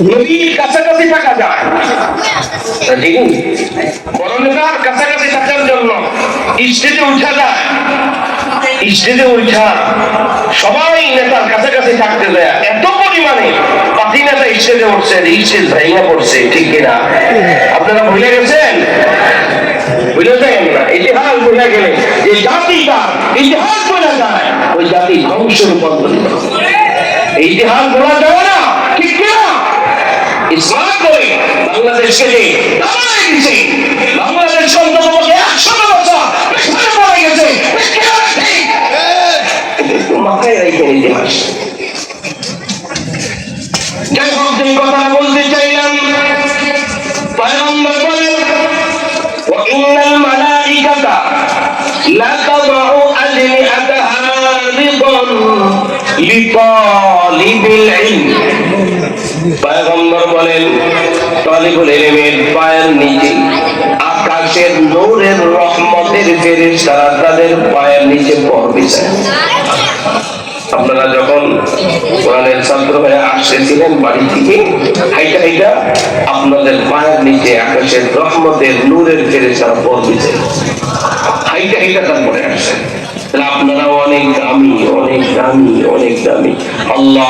নবীর কাছাকাছি থাকা যায় ঠিক বড় কাছাকাছি থাকার জন্য উঠা যায় উঠা সবাই নেতার কাছাকাছি থাকতে দেয়। এত পরিমাণে পাতি নেতা উঠছে ভেঙে পড়ছে, ঠিক কিনা? আপনারা ভুলে গেছেন? ইতিহাস যে ইতিহাস যায়, ওই ইতিহাস বলা কিনা ইসলাম করে বাংলাদেশকে যে দাঁড়ায় দিছে বাংলাদেশ অন্তত একশো বছর পেছনে পড়ে গেছে ঠিক কিনা? ঠিক। একটু মাথায় রেখে ইতিহাস যাই হোক যে কথা বলতে চাইলাম পয়গম্বর বলেন وإن الملائكة لتضع أجنحتها رضا لطالب العلم পয়গম্বর বলেন তলিবুল ইলমের পায়ের নিচে, আকাশের নূরের রহমতের ফেরেশতারা তাদের পায়ের নিচে পড়বে। আপনারা যখন কোরআনের ছাত্র হয়ে আসতেছিলেন বাড়ি থেকে, হাইটা হাইটা আপনাদের পায়ের নিচে আকাশের রহমতের নূরের ফেরেশতারা পড়বে। হাইটা হাইটা তারপরে আসছেন আপনারা অনেক দামি অনেক দামি অনেক দামি। আল্লাহ